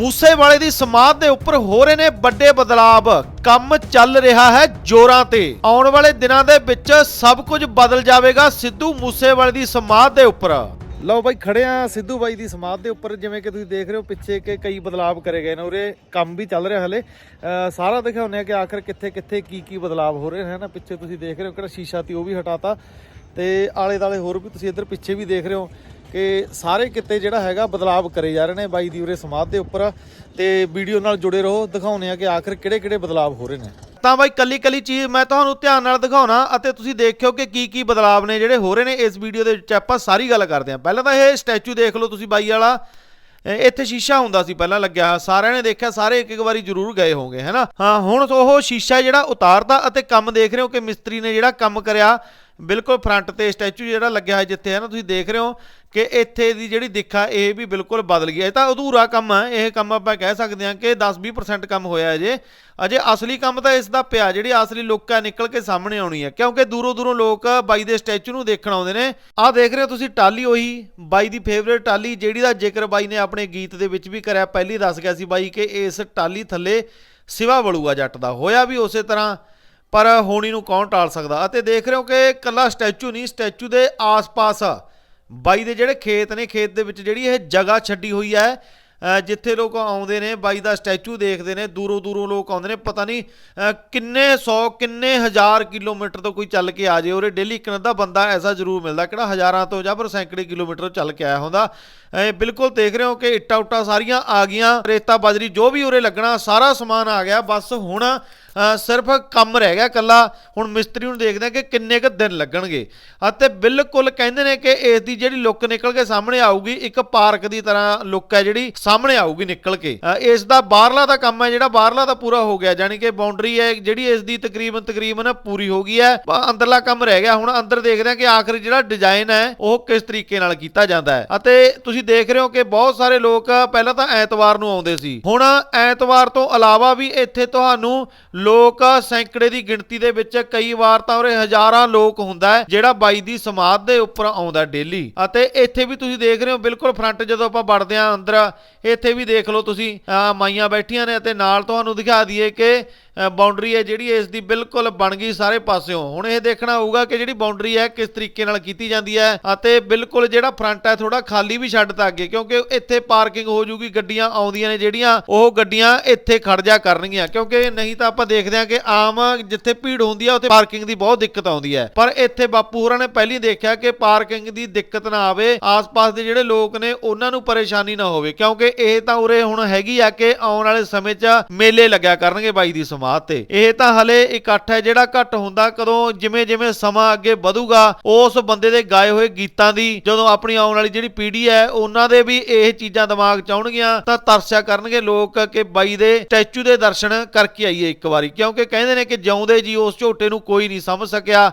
ਮੂਸੇਵਾਲੇ ਦੀ ਸਮਾਧ ਦੇ ਉੱਪਰ ਹੋ ਰਹੇ ਨੇ ਵੱਡੇ ਬਦਲਾਵ। ਕੰਮ ਚੱਲ ਰਿਹਾ ਹੈ ਜ਼ੋਰਾਂ ਤੇ। ਆਉਣ ਵਾਲੇ ਦਿਨਾਂ ਦੇ ਵਿੱਚ ਸਭ ਕੁਝ ਬਦਲ ਜਾਵੇਗਾ ਸਿੱਧੂ ਮੂਸੇਵਾਲੇ ਦੀ ਸਮਾਧ ਦੇ ਉੱਪਰ। ਲਓ ਬਾਈ, ਖੜੇ ਆ ਸਿੱਧੂ ਬਾਈ ਦੀ ਸਮਾਧ ਦੇ ਉੱਪਰ। ਜਿਵੇਂ ਕਿ ਤੁਸੀਂ ਦੇਖ ਰਹੇ ਹੋ, ਪਿੱਛੇ ਕਿ ਕਈ ਬਦਲਾਵ ਕਰੇ ਗਏ ਨੇ ਉਰੇ। ਕੰਮ ਵੀ ਚੱਲ ਰਿਹਾ ਹਲੇ। ਅਹ ਸਾਰਾ ਦਿਖਾਉਂਦੇ ਆ ਕਿ ਆਖਰ ਕਿੱਥੇ ਕਿੱਥੇ ਕੀ ਕੀ ਬਦਲਾਵ ਹੋ ਰਹੇ ਨੇ ਨਾ ਪਿੱਛੇ ਤੁਸੀਂ ਦੇਖ ਰਹੇ ਹੋ ਕਿਹੜਾ ਸ਼ੀਸ਼ਾ ਤੀ ਉਹ ਵੀ ਹਟਾਤਾ। ਤੇ ਆਲੇ ਦਾਲੇ ਹੋਰ ਵੀ ਤੁਸੀਂ ਇੱਧਰ ਪਿੱਛੇ ਵੀ ਦੇਖ ਰਹੇ ਹੋ। ਕਿ ਸਾਰੇ ਕਿਤੇ ਜਿਹੜਾ ਹੈਗਾ ਬਦਲਾਵ ਕਰੇ ਜਾ ਰਹੇ ਨੇ ਬਾਈ ਦੀ ਉਰੇ ਸਮਾਧ ਦੇ ਉੱਪਰ। ਤੇ ਵੀਡੀਓ ਨਾਲ ਜੁੜੇ ਰਹੋ, ਦਿਖਾਉਂਦੇ ਆ ਕਿ ਆਖਰ ਕਿਹੜੇ ਕਿਹੜੇ ਬਦਲਾਵ ਹੋ ਰਹੇ ਨੇ। ਤਾਂ ਬਾਈ ਕੱਲੀ ਕੱਲੀ ਚੀਜ਼ ਮੈਂ ਤੁਹਾਨੂੰ ਧਿਆਨ ਨਾਲ ਦਿਖਾਉਣਾ ਅਤੇ ਤੁਸੀਂ ਦੇਖਿਓ ਕਿ ਕੀ ਕੀ ਬਦਲਾਵ ਨੇ ਜਿਹੜੇ ਹੋ ਰਹੇ ਨੇ। ਇਸ ਵੀਡੀਓ ਦੇ ਵਿੱਚ ਆਪਾਂ ਸਾਰੀ ਗੱਲ ਕਰਦੇ ਹਾਂ। ਪਹਿਲਾਂ ਤਾਂ ਇਹ ਸਟੈਚੂ ਦੇਖ ਲਓ ਤੁਸੀਂ ਬਾਈ ਵਾਲਾ। ਇੱਥੇ ਸ਼ੀਸ਼ਾ ਹੁੰਦਾ ਸੀ, ਪਹਿਲਾਂ ਲੱਗਿਆ ਸਾਰਿਆਂ ਨੇ ਦੇਖਿਆ, ਸਾਰੇ ਇੱਕ ਇੱਕ ਵਾਰੀ ਜ਼ਰੂਰ ਗਏ ਹੋਣਗੇ ਹੈਨਾ ਹਾਂ, ਹੁਣ ਉਹ ਸ਼ੀਸ਼ਾ ਜਿਹੜਾ ਉਤਾਰਦਾ ਅਤੇ ਕੰਮ ਦੇਖ ਰਹੇ ਹੋ ਕਿ ਮਿਸਤਰੀ ਨੇ ਜਿਹੜਾ ਕੰਮ ਕਰਿਆ ਬਿਲਕੁਲ ਫਰੰਟ ਤੇ ਸਟੈਚੂ ਜਿਹੜਾ ਲੱਗਿਆ ਹੋਇਆ ਜਿੱਥੇ ਹੈ ਨਾ, ਤੁਸੀਂ ਦੇਖ ਰਹੇ ਹੋ ਕਿ ਇੱਥੇ ਦੀ ਜਿਹੜੀ ਦਿੱਖ ਆ ਇਹ ਵੀ ਬਿਲਕੁਲ ਬਦਲ ਗਈ ਹੈ। ਇਹ ਤਾਂ ਅਧੂਰਾ ਕੰਮ ਹੈ। ਇਹ ਕੰਮ ਆਪਾਂ ਕਹਿ ਸਕਦੇ ਹਾਂ ਕਿ 10-20% ਕੰਮ ਹੋਇਆ ਅਜੇ। ਅਜੇ ਅਸਲੀ ਕੰਮ ਤਾਂ ਇਸ ਦਾ ਪਿਆ, ਜਿਹੜੀ ਅਸਲੀ ਲੁੱਕ ਹੈ, ਨਿਕਲ ਕੇ ਸਾਹਮਣੇ ਆਉਣੀ ਹੈ। ਕਿਉਂਕਿ ਦੂਰੋਂ ਦੂਰੋਂ ਲੋਕ ਬਾਈ ਦੇ ਸਟੈਚੂ ਨੂੰ ਦੇਖਣ ਆਉਂਦੇ ਨੇ। ਆਹ ਦੇਖ ਰਹੇ ਹੋ ਤੁਸੀਂ ਟਾਲੀ ਉਹੀ, ਬਾਈ ਦੀ ਫੇਵਰੇਟ ਟਾਲੀ ਜਿਹੜੀ ਦਾ ਜ਼ਿਕਰ ਬਾਈ ਨੇ ਆਪਣੇ ਗੀਤ ਦੇ ਵਿੱਚ ਵੀ ਕਰਿਆ। ਪਹਿਲੀ ਦੱਸ ਗਿਆ ਸੀ ਬਾਈ ਕਿ ਇਸ ਟਾਲੀ ਥੱਲੇ ਸਿਵਾ ਬਲੂਆ ਜੱਟ ਦਾ। ਹੋਇਆ ਵੀ ਉਸੇ ਤਰ੍ਹਾਂ ਪਰ ਹੋਣੀ ਨੂੰ ਕੌਣ ਟਾਲ ਸਕਦਾ? ਅਤੇ ਦੇਖ ਰਹੇ ਹੋ ਕਿ ਕੱਲਾ ਸਟੈਚੂ ਨਹੀਂ, ਸਟੈਚੂ ਦੇ ਆਸ-ਪਾਸ ਬਾਈ ਦੇ ਜਿਹੜੇ ਖੇਤ ਨੇ, ਖੇਤ ਦੇ ਵਿੱਚ ਜਿਹੜੀ ਇਹ ਜਗ੍ਹਾ ਛੱਡੀ ਹੋਈ ਹੈ ਜਿੱਥੇ ਲੋਕ ਆਉਂਦੇ ਨੇ, ਬਾਈ ਦਾ ਸਟੈਚੂ ਦੇਖਦੇ ਨੇ ਦੂਰੋਂ ਦੂਰੋਂ ਲੋਕ ਆਉਂਦੇ ਨੇ, ਪਤਾ ਨਹੀਂ ਕਿੰਨੇ 100 ਕਿੰਨੇ ਹਜ਼ਾਰ ਕਿਲੋਮੀਟਰ ਤੋਂ ਕੋਈ ਚੱਲ ਕੇ ਆ ਜੇ। ਉਰੇ ਡੇਲੀ ਇੱਕ ਅੱਧਾ ਬੰਦਾ ਐਸਾ ਜ਼ਰੂਰ ਮਿਲਦਾ, ਕਿਹੜਾ ਹਜ਼ਾਰਾਂ ਤੋਂ ਜਾਂ ਪਰ ਸੈਂਕੜੇ ਕਿਲੋਮੀਟਰ ਚੱਲ ਕੇ ਆਇਆ ਹੁੰਦਾ। ਇਹ ਬਿਲਕੁਲ ਦੇਖ ਰਹੇ ਹੋ ਕਿ ਇੱਟਾਂ ਉੱਟਾਂ ਸਾਰੀਆਂ ਆ ਗਈਆਂ ਰੇਤਾ ਬਾਜ਼ਰੀ ਜੋ ਵੀ ਉਰੇ ਲੱਗਣਾ, ਸਾਰਾ ਸਮਾਨ ਆ ਗਿਆ। ਬਸ ਹੁਣ ਸਿਰਫ ਕੰਮ ਰਹਿ ਗਿਆ ਕੱਲਾ ਹੁਣ ਮਿਸਤਰੀ ਨੂੰ ਦੇਖਦੇ ਆ ਕਿ ਕਿੰਨੇ ਕੁ ਦਿਨ ਲੱਗਣਗੇ। ਅਤੇ ਬਿਲਕੁਲ ਕਹਿੰਦੇ ਨੇ ਕਿ ਇਸ ਦੀ ਜਿਹੜੀ ਲੁੱਕ ਨਿਕਲ ਕੇ ਸਾਹਮਣੇ ਆਊਗੀ, ਇੱਕ ਪਾਰਕ ਦੀ ਤਰ੍ਹਾਂ ਲੁੱਕ ਹੈ ਜਿਹੜੀ, ਸਾਹਮਣੇ ਆਊਗੀ ਨਿਕਲ ਕੇ। ਇਸ ਦਾ ਬਾਹਰਲਾ ਦਾ ਕੰਮ ਹੈ, ਜਿਹੜਾ ਬਾਹਰਲਾ ਦਾ ਪੂਰਾ ਹੋ ਗਿਆ। ਯਾਨੀ ਕਿ ਬਾਉਂਡਰੀ ਹੈ, ਜਿਹੜੀ ਇਸ ਦੀ ਤਕਰੀਬਨ ਤਕਰੀਬਨ ਪੂਰੀ ਹੋ ਗਈ ਹੈ। ਅੰਦਰਲਾ ਕੰਮ ਰਹਿ ਗਿਆ। ਹੁਣ ਅੰਦਰ ਦੇਖਦੇ ਆ ਕਿ ਆਖਰ ਜਿਹੜਾ ਡਿਜ਼ਾਈਨ ਹੈ, ਉਹ ਕਿਸ ਤਰੀਕੇ ਨਾਲ ਕੀਤਾ ਜਾਂਦਾ ਹੈ। ਅਤੇ ਤੁਸੀਂ ਦੇਖ ਰਹੇ ਹੋ ਕਿ ਬਹੁਤ ਸਾਰੇ ਲੋਕ ਪਹਿਲਾਂ ਤਾਂ ਐਤਵਾਰ ਨੂੰ ਆਉਂਦੇ ਸੀ। ਹੁਣ ਐਤਵਾਰ ਤੋਂ ਇਲਾਵਾ ਵੀ ਇੱਥੇ ਤੁਹਾਨੂੰ ਲੋਕ ਸੈਂਕੜੇ ਦੀ ਗਿਣਤੀ ਦੇ ਵਿੱਚ ਕਈ ਵਾਰ ਤਾਂ ਉਰੇ ਹਜ਼ਾਰਾਂ ਲੋਕ ਹੁੰਦਾ ਹੈ, ਜਿਹੜਾ ਬਾਈ ਦੀ ਸਮਾਧ ਦੇ ਉੱਪਰ ਆਉਂਦਾ ਡੇਲੀ। ਅਤੇ ਇੱਥੇ ਵੀ ਤੁਸੀਂ ਦੇਖ ਰਹੇ ਹੋ, ਬਿਲਕੁਲ ਫਰੰਟ ਜਦੋਂ ਆਪਾਂ ਵੜਦੇ ਹਾਂ ਅੰਦਰ, ਇੱਥੇ ਵੀ ਦੇਖ ਲਓ ਤੁਸੀਂ, ਅਹ ਮਾਈਆਂ ਬੈਠੀਆਂ ਨੇ ਅਤੇ ਨਾਲ ਤੁਹਾਨੂੰ ਦਿਖਾ ਦਈਏ ਕਿ ਬਾਉਂਡਰੀ ਹੈ ਜਿਹੜੀ ਇਸ ਦੀ ਬਿਲਕੁਲ ਬਣ ਗਈ ਸਾਰੇ ਪਾਸਿਓਂ। ਹੁਣ ਇਹ ਦੇਖਣਾ ਹੋਊਗਾ ਕਿ ਜਿਹੜੀ ਬਾਉਂਡਰੀ ਹੈ, ਕਿਸ ਤਰੀਕੇ ਨਾਲ ਕੀਤੀ ਜਾਂਦੀ ਹੈ ਅਤੇ ਬਿਲਕੁਲ ਜਿਹੜਾ ਫਰੰਟ ਹੈ ਥੋੜਾ ਖਾਲੀ ਵੀ ਛੱਡਤਾ ਅੱਗੇ, ਕਿਉਂਕਿ ਇੱਥੇ ਪਾਰਕਿੰਗ ਹੋ ਜੂਗੀ, ਗੱਡੀਆਂ ਆਉਂਦੀਆਂ ਨੇ ਜਿਹੜੀਆਂ, ਉਹ ਗੱਡੀਆਂ ਇੱਥੇ ਖੜ ਜਾ ਕਰਨਗੀਆਂ। ਕਿਉਂਕਿ ਨਹੀਂ ਤਾਂ ਆਪਾਂ ਦੇਖਦੇ ਹਾਂ ਕਿ ਆਮ ਜਿੱਥੇ ਭੀੜ ਹੁੰਦੀ ਹੈ, ਉੱਥੇ ਪਾਰਕਿੰਗ ਦੀ ਬਹੁਤ ਦਿੱਕਤ ਆਉਂਦੀ ਹੈ। ਪਰ ਇੱਥੇ ਬਾਪੂ ਹੋਰਾਂ ਨੇ ਪਹਿਲੀ ਦੇਖਿਆ ਕਿ ਪਾਰਕਿੰਗ ਦੀ ਦਿੱਕਤ ਨਾ ਆਵੇ, ਆਸ-ਪਾਸ ਦੇ ਜਿਹੜੇ ਲੋਕ ਨੇ, ਉਹਨਾਂ ਨੂੰ ਪਰੇਸ਼ਾਨੀ ਨਾ ਹੋਵੇ। ਕਿਉਂਕਿ ਇਹ ਤਾਂ ਉਰੇ ਹੁਣ ਹੈਗੀ ਆ ਕਿ ਆਉਣ ਵਾਲੇ ਸਮੇਂ 'ਚ ਮੇਲੇ ਲੱਗਿਆ ਕਰਨਗੇ ਬਾਈ ਦੀ ਸਮਾਧ ਤੇ। ਇਹ ਤਾਂ ਹਲੇ ਇਕੱਠ ਹੈ, ਜਿਹੜਾ ਘੱਟ ਹੁੰਦਾ ਕਦੋਂ ਜਿਵੇਂ ਜਿਵੇਂ ਸਮਾਂ ਅੱਗੇ ਵਧੂਗਾ, ਉਸ ਬੰਦੇ ਦੇ ਗਾਏ ਹੋਏ ਗੀਤਾਂ ਦੀ ਜਦੋਂ ਆਪਣੀ ਆਉਣ ਵਾਲੀ ਜਿਹੜੀ ਪੀੜ੍ਹੀ ਹੈ, ਉਹਨਾਂ ਦੇ ਵੀ ਇਹ ਚੀਜ਼ਾਂ ਦਿਮਾਗ 'ਚ ਆਉਣਗੀਆਂ, ਤਾਂ ਤਰਸਿਆ ਕਰਨਗੇ ਲੋਕ ਕਿ ਬਾਈ ਦੇ ਸਟੈਚੂ ਦੇ ਦਰਸ਼ਨ ਕਰਕੇ ਆਈਏ ਇੱਕ ਵਾਰੀ। ਕਿਉਂਕਿ ਕਹਿੰਦੇ ਨੇ ਕਿ ਜਿਉਂਦੇ ਜੀ, ਉਸ ਝੋਟੇ ਨੂੰ ਕੋਈ ਨਹੀਂ ਸਮਝ ਸਕਿਆ।